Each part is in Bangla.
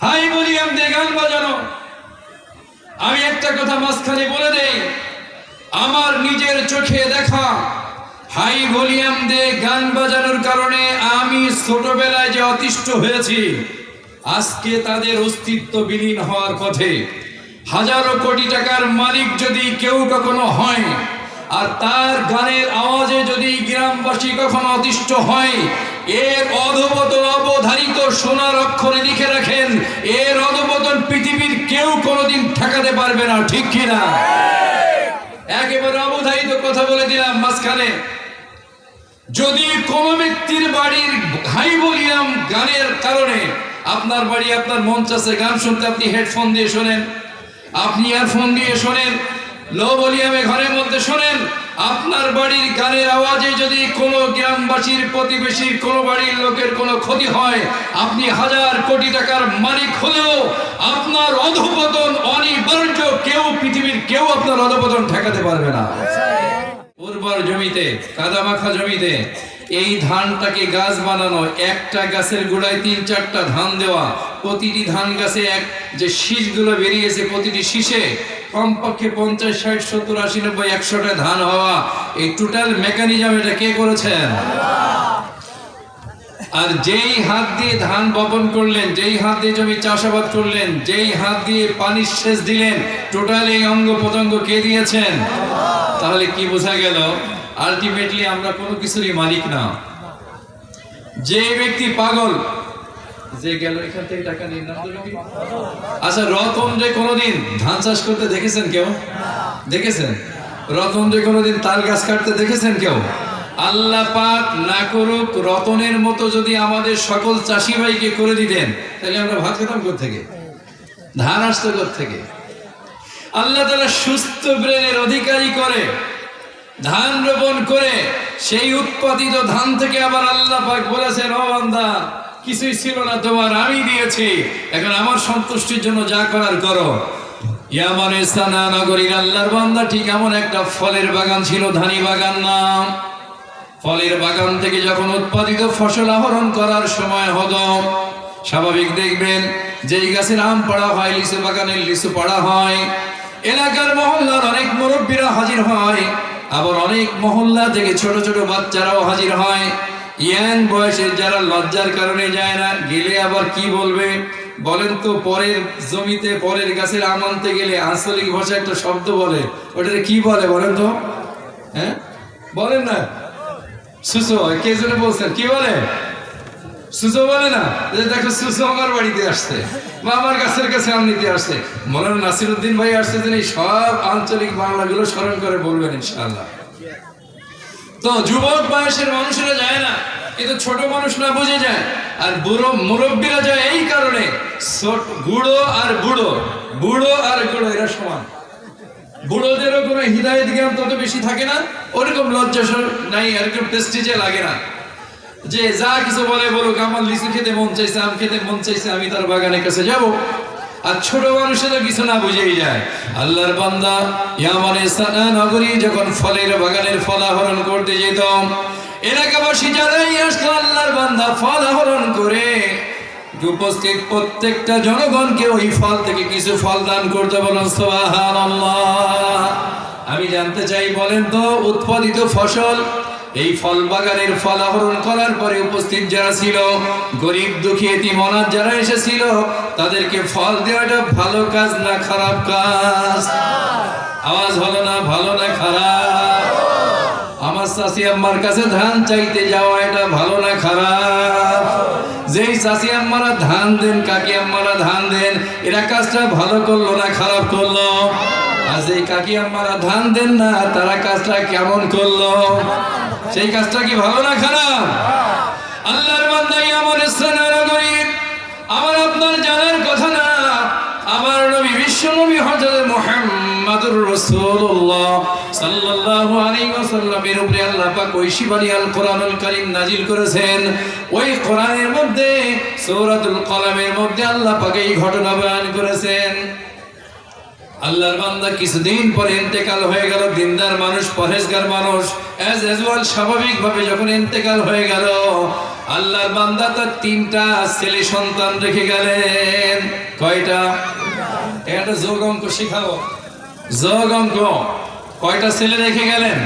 হাই বলিয়াম দে গান বাজানো। আমি একটা কথা মাঝখানে বলে দেই। আমার নিজের চোখে দেখা, হাই ভলিউম দে গান বাজানোর কারণে আমি ছোটবেলায় যে অতিষ্ঠ হয়েছি, আজকে তাদের অস্তিত্ব বিলীন হওয়ার পথে হাজারো কোটি টাকার মালিক যদি কেউ কখনো হয় আর তার গানের আওয়াজে যদি গ্রামবাসী কখনো অতিষ্ঠ হয়, এর অধপতন অবধারিত সোনার অক্ষরে লিখে রাখেন, এর অধপতন পৃথিবীর কেউ কোনোদিন ঠেকাতে পারবে না, ঠিক কিনা একেবারে অবধারিত কথা বলে দিলাম মাঝখানে। যদি কোন ব্যক্তির বাড়ির হাই ভলিউম গানের কারণে আপনার বাড়ি, আপনার মন চাচ্ছে গান শুনতে আপনি হেডফোন দিয়ে শোনেন, আপনি ইয়ারফোন দিয়ে শোনেন লো ভলিউমে ঘরের মধ্যে শোনেন, আপনার বাড়ির গানের আওয়াজে যদি কোনো গ্রামবাসীর, প্রতিবেশীর, কোনো বাড়ির লোকের কোনো ক্ষতি হয়, আপনি হাজার কোটি টাকার মালিক হলেও আপনার অধপতন, অনিবার্য কেউ, পৃথিবীর কেউ আপনার অধপতন ঠেকাতে পারবে না। উর্বর জমিতে, কাদামাখা জমিতে, এই ধানটাকে গাছ বানানো, একটা গাছের গোড়ায় তিন চারটা ধান দেওয়া, প্রতিটি ধান গাছে এক যে শীষগুলো বেরিয়েছে প্রতিটি শীষে কমপক্ষে পঞ্চাশ, ষাট, সত্তর, আশি, নব্বই, একশোটা ধান হওয়া। এই টোটাল মেকানিজম এটা কে করেছেন? আর যেই হাত দিয়ে ধান বপন করলেন, যেই হাত দিয়ে জমি চাষাবাদ করলেন, যেই হাত দিয়ে পানি সেচ দিলেন টোটাল এই অঙ্গ প্রত্যঙ্গ কে দিয়েছেন? তাহলে কি বোঝা গেল? আলটিমেটলি আমরা কোনো কিছুরই মালিক না। যে ব্যক্তি পাগল যে গেল এখান থেকে টাকা নিয়ে নাম আচ্ছা রতন যে কোনোদিন ধান চাষ করতে দেখেছেন কেউ? দেখেছেন? রতন যে কোনোদিন তাল গাছ কাটতে দেখেছেন কেউ? আল্লাহ পাক না করুক, রতনের মতো যদি আমাদের সকল চাষি ভাইকে করে দিতেন, তাহলে আমরা ভাত খেতাম থেকে ধান আসতো থেকে আল্লাহ তারা সুস্থ ব্রেনের অধিকারী করে, ধান রোপণ করে, সেই উৎপাদিত ধান থেকে আবার আল্লাহ পাক বলেছেন, ও বান্দা কিছুই ছিল না তোমার, আমি দিয়েছি। এখন আমার সন্তুষ্টির জন্য যা করার করো। ইয়ামানে সানা নগরীর আল্লাহর বান্দা, ঠিক এমন একটা ফলের বাগান ছিল, ধানি বাগান নাম। ফলের বাগান থেকে যখন উৎপাদিত ফসল আহরণ করার সময় হলো, স্বাভাবিক দেখবেন, যেই গাছের আম পাড়া হয়, লিচু বাগানের লিচু পাড়া হয়, এলাকার মহল্লার অনেক মুরব্বীরা হাজির হয়, আবার অনেক মহল্লা থেকে ছোট ছোট বাচ্চারাও হাজির হয়। ইয়াং বয়সের যারা লজ্জার কারণে যায় না, গেলে আবার কি বলবে? বলেন তো, পরের জমিতে, পরের গাছের আম আনতে গেলে আঞ্চলিক ভাষায় একটা শব্দ বলে। ওটাকে কি বলে বলেন তো? হ্যাঁ? বলেন না। সুসো, কে জন্য বলছেন কি বলে? সুসো বলে না। যে দেখো, সুসো আমার বাড়িতে আসছে। বা আমার গাছের কাছে আম নিতে আসছে। মনে নাসিরুদ্দিন ভাই আসছে, তিনি সব আঞ্চলিক বাংলাগুলো স্মরণ করে বলবেন ইনশাআল্লাহ। তো যুবক বয়সের মানুষেরা যায় না, কিন্তু ছোট মানুষ না বুঝে যায়। আর বুড়ো মুরব্বীরা যায় এই কারণে বুড়ো আর বুড়ো বুড়ো আর গুড়ো, এরা সমান। বুড়োদেরও কোনো হৃদয়ের জ্ঞান তত বেশি থাকে না, ওরকম লজ্জা সর- নাই এরকম প্রেস্টিজে লাগে না। যে যা কিছু বলে বলুক, আমার লিচু খেতে মন চাইছে, আম খেতে মন চাইছে, আমি তার বাগানের কাছে যাব। আর ছোট মানুষেরা কিছু না বুঝেই যায়। আল্লাহর বান্দা ইয়ামানে সানা নগরী যখন ফলের বাগানের ফল আহরণ করতে যেত এলাকাবাসী যারাই আসতো, আল্লাহর বান্দা ফল আহরণ করে। উপস্থিত প্রত্যেকটা জনগণকে ওই ফল থেকে কিছু ফল দান করতে বলেন আমি জানতে চাই বলেন তো, উৎপাদিত ফসল এই ফল বাগানের ফল আহরণ করার পরে উপস্থিত যারা ছিল, গরিব দুঃখী এতিমনাথ যারা এসেছিল, তাদেরকে ফল দেওয়াটা ভালো কাজ না খারাপ কাজ? আওয়াজ হলো না, ভালো না খারাপ? আমার চাষি আম্মার কাছে ধান চাইতে যাওয়া এটা ভালো না খারাপ? যেই চাষি আম্মারা ধান দেন, কাকি আম্মারা ধান দেন, এরা কাজটা ভালো করল না খারাপ করল? আর যেই কাকি আম্মারা ধান দেন না, তারা কাজটা কেমন করল? সেই কাজটা কি ভালো না খারাপ? আল্লাহর বান্দাই আমার নগরী আমার আপনার জানার কথা না। আমার নবী বিশ্ব নবী হযরত মুহাম্মদুর রাসূলুল্লাহ সাল্লাল্লাহু আলাইহি ওয়াসাল্লামের উপরে আল্লাহ পাক ওই শিবানী আল কোরআনুল কারীম নাজিল করেছেন। ওই কোরআনের মধ্যে সূরাতুল কলামের মধ্যে আল্লাহ পাক এই ঘটনা বয়ান করেছেন। আল্লাহর বান্দা কিছুদিন পরে ইন্তেকাল হয়ে গেল, দিনদার মানুষ পরেশগার মানুষ। অ্যাজ এজওয়াল স্বাভাবিকভাবে যখন ইন্তেকাল হয়ে গেল, আল্লাহর বান্দা তার তিনটা ছেলে সন্তান রেখে গেলেন। কয়টা? একটা যোগ অঙ্ক শিখাবো যোগ অঙ্ক। কয়টা ছেলে রেখে গেলেন?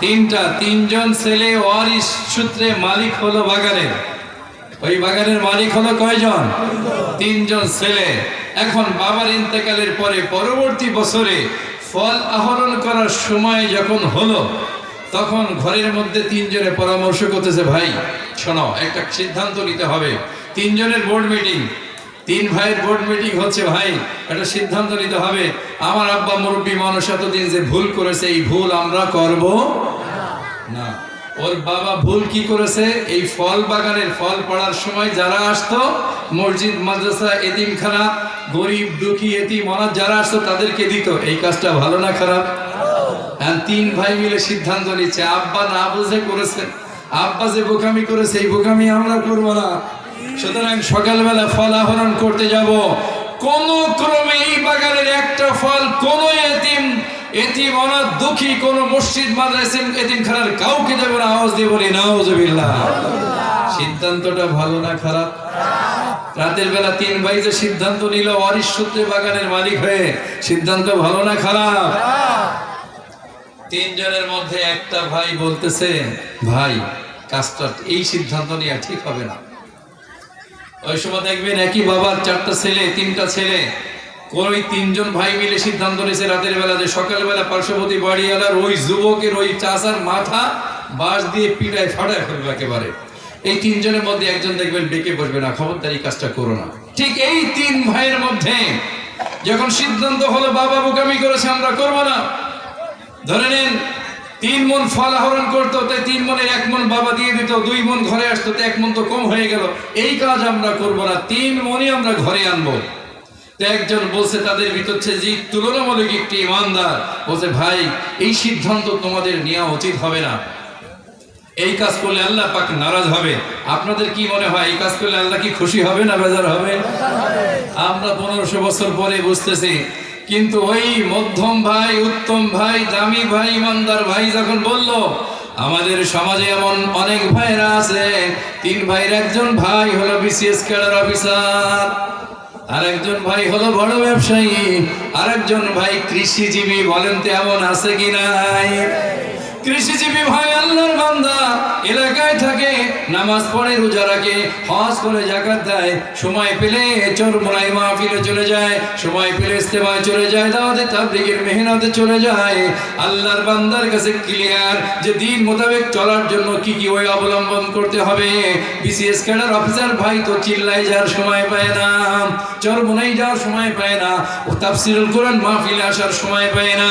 তিনটা। তিনজন ছেলে ওয়ারিশ সূত্রে মালিক হলো বাগানের। ওই বাগানের মালিক হলো কয়জন? তিনজন ছেলে। এখন বাবার ইন্তেকালের পরে পরবর্তী বছরে ফল আহরণ করার সময় যখন হলো, তখন ঘরের মধ্যে তিনজনে পরামর্শ করতেছে, ভাই, শোনো, একটা সিদ্ধান্ত নিতে হবে। তিনজনের বোর্ড মিটিং তিন ভাইয়ের বোর্ড মিটিং হচ্ছে, ভাই, একটা সিদ্ধান্ত নিতে হবে। আমার আব্বা মুরব্বী মানুষ এতদিন যে ভুল করেছে, এই ভুল আমরা করব না। ওর বাবা ভুল কি করেছে? এই ফল বাগানের ফল পড়ার সময় যারা আসতো, মসজিদ, মাদ্রাসা, এতিমখানা, গরিব, দুঃখী, এতিম, অনাথ যারা আসতো, তাদেরকে দিত। এই কাজটা ভালো না খারাপ? তিন ভাই মিলে সিদ্ধান্ত নিচ্ছে, আব্বা না বুঝে করেছে। আব্বা যে বোকামি করেছে, এই বোকামি আমরা করব না। সুতরাং সকালবেলা ফল আহরণ করতে যাব। কোন ক্রমে এই বাগানের একটা ফল, কোন এতিম এতিম অনাথ দুঃখী কোন মসজিদ, মাদ্রাসা এতিম খানার কাউকে দেবো না, আওয়াজ দিয়ে বলি, নাউজুবিল্লাহ। সিদ্ধান্তটা ভালো না খারাপ? রাতের বেলা তিন ভাই যে সিদ্ধান্ত নিল অরিশ বাগানের মালিক হয়ে। সিদ্ধান্ত ভালো না খারাপ? তিনজনের মধ্যে একটা ভাই বলতেছে, ভাই, কাজটা এই সিদ্ধান্ত নেওয়া ঠিক হবে না। ওই সময় দেখবেন একই বাবার চারটা ছেলে, তিনটা ছেলে। ওই তিনজন ভাই মিলে সিদ্ধান্ত নিয়েছে রাতের বেলা যে সকালবেলা পার্শ্ববর্তী বাড়িওয়ালার ওই যুবকের ওই চাষার মাথা বাঁশ দিয়ে পিড়ায় ফাটায় ফেলবে একেবারে। এই তিনজনের মধ্যে একজন দেখবেন ডেকে বসবে না, খবরদার কাজটা করো না। ঠিক এই তিন ভাইয়ের মধ্যে যখন সিদ্ধান্ত হলো, বাবা বোকামি করেছে, আমরা করব না। ধরে নিন, তিন মন ফল আহরণ করতো, তাই তিন মনের এক মন বাবা দিয়ে দিত, দুই মন ঘরে আসতো তো এক মন তো কম হয়ে গেল। এই কাজ আমরা করব না, তিন মনই আমরা ঘরে আনব। একজন বলছে, তাদের ভিতর যে তুলনামূলক একটি ইমানদার। বলছে, ভাই, এই সিদ্ধান্ত তোমাদের নেওয়া উচিত হবে না। এই কাজ করলে আল্লাহ পাক নারাজ হবে। আপনাদের কি মনে হয়, এই কাজ করলে আল্লাহ কি খুশি হবে না বেজার হবে? আমরা পনেরোশো বছর পরে বুঝতেছি। কিন্তু ওই মধ্যম ভাই, উত্তম ভাই, দামি ভাই, ইমানদার ভাই যখন বলল, আমাদের সমাজে এমন অনেক ভাইরা আছে, তিন ভাইয়ের একজন ভাই হলো বিসিএস ক্যাডার অফিসার। আরেকজন ভাই হলো বড় ব্যবসায়ী আরেকজন ভাই কৃষিজীবী বলেন তেমন আছে কি নাই? কৃষিজীবী ভাই, আল্লাহর বান্দা, এলাকায় থাকে, নামাজ পড়ে, রোজা রাখে, হজ করে, জাকাত দেয়, সময় পেলে চরমোনাই মাহফিলে চলে যায়, সময় পেলে ইস্তেমায় চলে যায়, দাওয়াতে তাবলিগের মেহনতে চলে যায়। আল্লাহর বান্দার কাছে ক্লিয়ার যে দিন মোতাবেক চলার জন্য কি কি ওই অবলম্বন করতে হবে। বিসিএস ক্যাডার অফিসার ভাই তো চিল্লাই যাওয়ার সময় পায় না চরমোনাই যাওয়ার সময় পায় না, ও তাফসিরুল কোরআন মাহফিলে আসার সময় পায় না।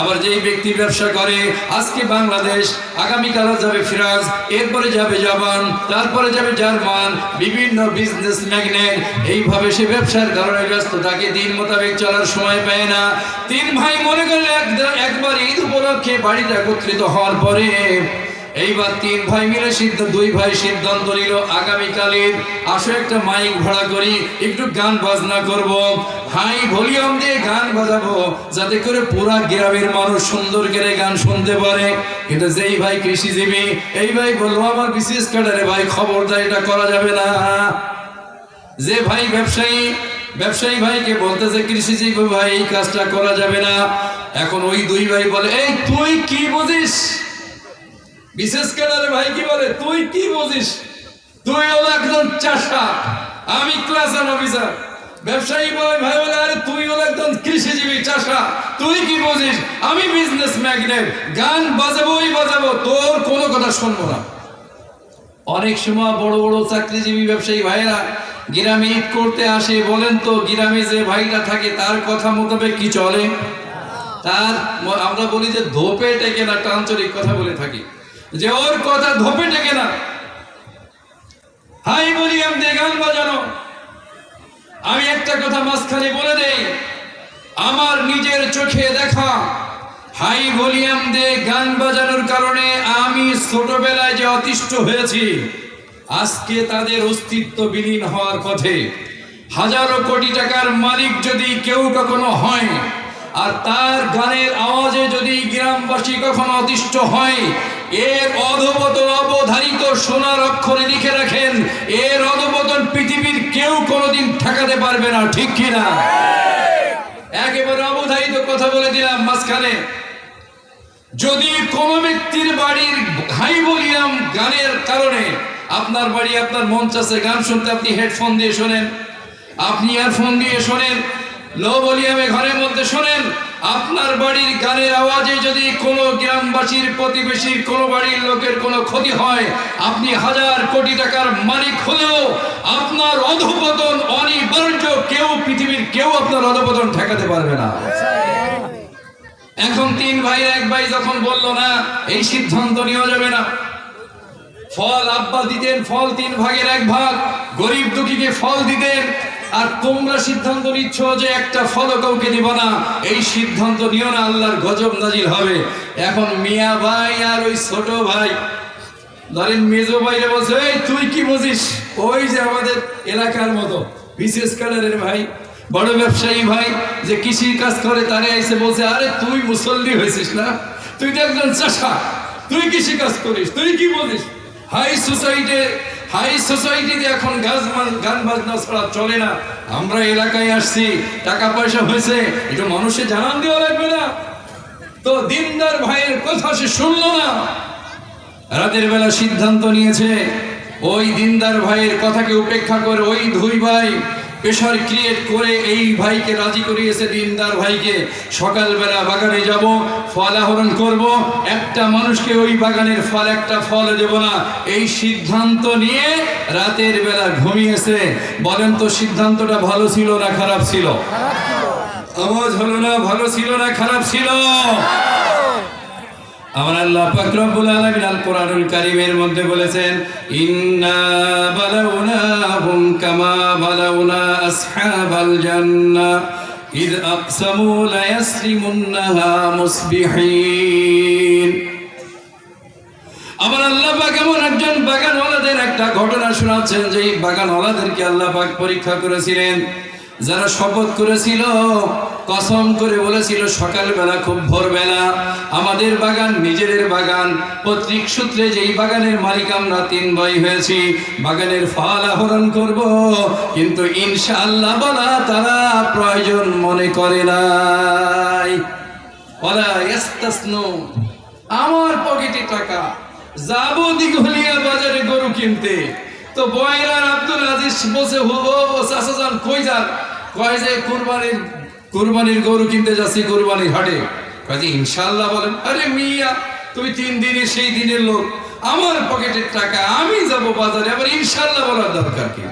আবার যেই ব্যক্তি ব্যবসা করে, আজকে বাংলাদেশ, আগামীকাল যাবে ফিরাজ, এরপরে যাবে জাপান তারপরে যাবে জার্মান, বিভিন্ন বিজনেস ম্যাগনেট এইভাবে সে ব্যবসার কারণে ব্যস্ত থাকে দিন মোতাবেক চলার সময় পায় না। তিন ভাই মনে করলে একবার ঈদ উপলক্ষে বাড়িতে একত্রিত হওয়ার পরে এইবার তিন ভাই মিলে সিদ্ধ, দুই ভাই সিদ্ধান্ত নিল। আগামীকালের আসো একটা মাইক ভাড়া করি, একটু গান বাজনা করব। হাই ভলিউম দিয়ে গান বাজাবো, যাতে করে পুরা গ্রামের মানুষ সুন্দর করে গান শুনতে পারে। কিন্তু যেই ভাই কৃষিজীবী, এই ভাই বলল, আমার বিশেষ কাটারে ভাই খবরদার, এটা করা যাবে না। যে ভাই ব্যবসায়ী ব্যবসায়ী ভাইকে বলতেছে, কৃষিজীবী ভাই, এই কাজটা করা যাবে না। এখন ওই দুই ভাই বলে, এই তুই কি বুঝিস? বিশেষ ক্যাডারে ভাই, কি বলে? তুই কি বুঝিস? তুই হলো একজন চাষা, আমি ক্লাস অফিসার। ব্যবসায়ী বলে ভাই বলে, আরে তুই হলো একজন কৃষিজীবী চাষা, তুই কি বুঝিস? আমি বিজনেস ম্যাগনেট গান বাজাবোই বাজাবো, তোর কোনো কথা শুনব না। অনেক সময় বড় বড় চাকরিজীবী ব্যবসায়ী ভাইয়েরা গ্রামে ঈদ করতে আসে, বলেন তো, গ্রামে যে ভাইটা থাকে, তার কথা মোতাবেক কি চলে? তার আমরা বলি যে ধোপে টেকে না, একটা আঞ্চলিক কথা বলে থাকি। যে ওর কথা ধোপে টেকে না। হাই বলি আমি গান বাজানো। আমি একটা কথা মাঝখানে বলে দেই, আমার নিজের চোখে দেখা, হাই ভলিউম দিয়ে গান বাজানোর কারণে আমি ছোটবেলায় যে অতিষ্ঠ হয়েছি, আজকে তাদের অস্তিত্ব বিলীন হওয়ার পথে হাজারো কোটি টাকার মালিক যদি কেউ কখনো হয়, আর তার গানের আওয়াজে যদি গ্রামবাসী কখনো অতিষ্ঠ হয় এর অধপতন অবধারিত সোনার অক্ষরে লিখে রাখেন, এর অধপতন পৃথিবীর কেউ কোনোদিন ঠেকাতে পারবে না, ঠিক কিনা একেবারে অবধারিত কথা বলে দিলাম মাঝখানে। যদি কোন ব্যক্তির বাড়ির হাই ভলিউম গানের কারণে আপনার বাড়ি আপনার মন চাষে গান শুনতে আপনি হেডফোন দিয়ে শোনেন, আপনি ইয়ারফোন দিয়ে শোনেন, লো ভলিউমে ঘরের মধ্যে শোনেন আপনার বাড়ির গানের আওয়াজে যদি কোনো গ্রামবাসীর, প্রতিবেশীর, কোনো বাড়ির লোকের কোনো ক্ষতি হয়, আপনি হাজার কোটি টাকার মালিক হলেও আপনার অধপতন অনিবার্য কেউ, পৃথিবীর কেউ আপনার অধপতন ঠেকাতে পারবে না। এখন তিন ভাই, এক ভাই যখন বলল, না, এই সিদ্ধান্ত নেওয়া যাবে না। ফল আব্বা দিতেন, ফল তিন ভাগের এক ভাগ। গরিব দুঃখীকে ফল দিতেন। আর তোমরা সিদ্ধান্ত নিচ্ছ যে একটা ফলও কাউকে দিব না। এই সিদ্ধান্ত নিও না, আল্লাহর গজব নাজিল হবে। এখন মিয়া ভাই আর ওই ছোট ভাই, ধরেন মেজো ভাইরে বলছে, এই, তুই কি বুঝিস? ওই যে আমাদের এলাকার মতো, বিশেষ কালারের ভাই, বড় ব্যবসায়ী ভাই, যে কৃষি কাজ করে, তারে এসে বলছে, আরে, তুই মুসল্লি হয়েছিস না? তুই তো একজন চাষা, তুই কৃষি কাজ করিস, তুই কি বলিস হাই সোসাইটি হাই সোসাইটিতে এখন গাছ গান বাজনা ছাড়া চলে না। আমরা এলাকায় আসছি, টাকা পয়সা হয়েছে, এটা মানুষের জানান দেওয়া লাগবে না। তো দিনদার ভাইয়ের কথা সে শুনলো না। রাতের বেলা সিদ্ধান্ত নিয়েছে, ওই দিনদার ভাইয়ের কথাকে উপেক্ষা করে ওই ধুই ভাই প্রেশার ক্রিয়েট করে এই ভাইকে রাজি করিয়েছে দিনদার ভাইকে। সকালবেলা বাগানে যাব ফল আহরণ করব একটা মানুষকে ওই বাগানের ফল একটা ফল দেব না। এই সিদ্ধান্ত নিয়ে রাতের বেলা ঘুমিয়েছে। বলেন তো সিদ্ধান্তটা ভালো ছিল না খারাপ ছিল? আওয়াজ হলো না ভালো ছিল না খারাপ ছিল? আমার আল্লাহ পাক রব্বুল আলামিন আল কোরআনুল কারীমের মধ্যে বলেছেন, ইন্না বালাউনাহুম কামা বালাউনা আসহাবাল জান্নাহ আকসামু লা ইয়াসরিমুন্নাহা মুসবিহিন। আমার আল্লাহ পাক এমন একজন বাগানওয়ালাদের একটা ঘটনা শোনাচ্ছেন যে বাগানওয়ালাদেরকে আল্লাহ পাক পরীক্ষা করেছিলেন। যারা শপথ করেছিল, কসম করে বলেছিল, সকালবেলা খুব ভোরবেলা। আমাদের বাগান, নিজেদের বাগান। পৈতৃক সূত্রে যেই বাগানের মালিক আমরা, তিন ভাই হয়েছি। বাগানের ফল আহরণ করব, কিন্তু ইনশাআল্লাহ বলা তারা প্রয়োজন মনে করে নাই। ইয়াস্তাসনু, আমার পকেটে টাকা। যাব দিঘলিয়া বাজারে গরু কিনতে। তো বয়রার আব্দুল আজিজ বসে হো ও কই যান? কয় যে, কুরবানির কুরবানির গরু কিনতে যাচ্ছি, কুরবানির হাটে। কয় যে, ইনশাআল্লাহ, বলেন, আরে মিয়া, তুমি তিন দিনে সেই দিনের লোক। আমার পকেটের টাকা আমি যাব বাজারে, আবার ইনশাল্লাহ বলার দরকার কি?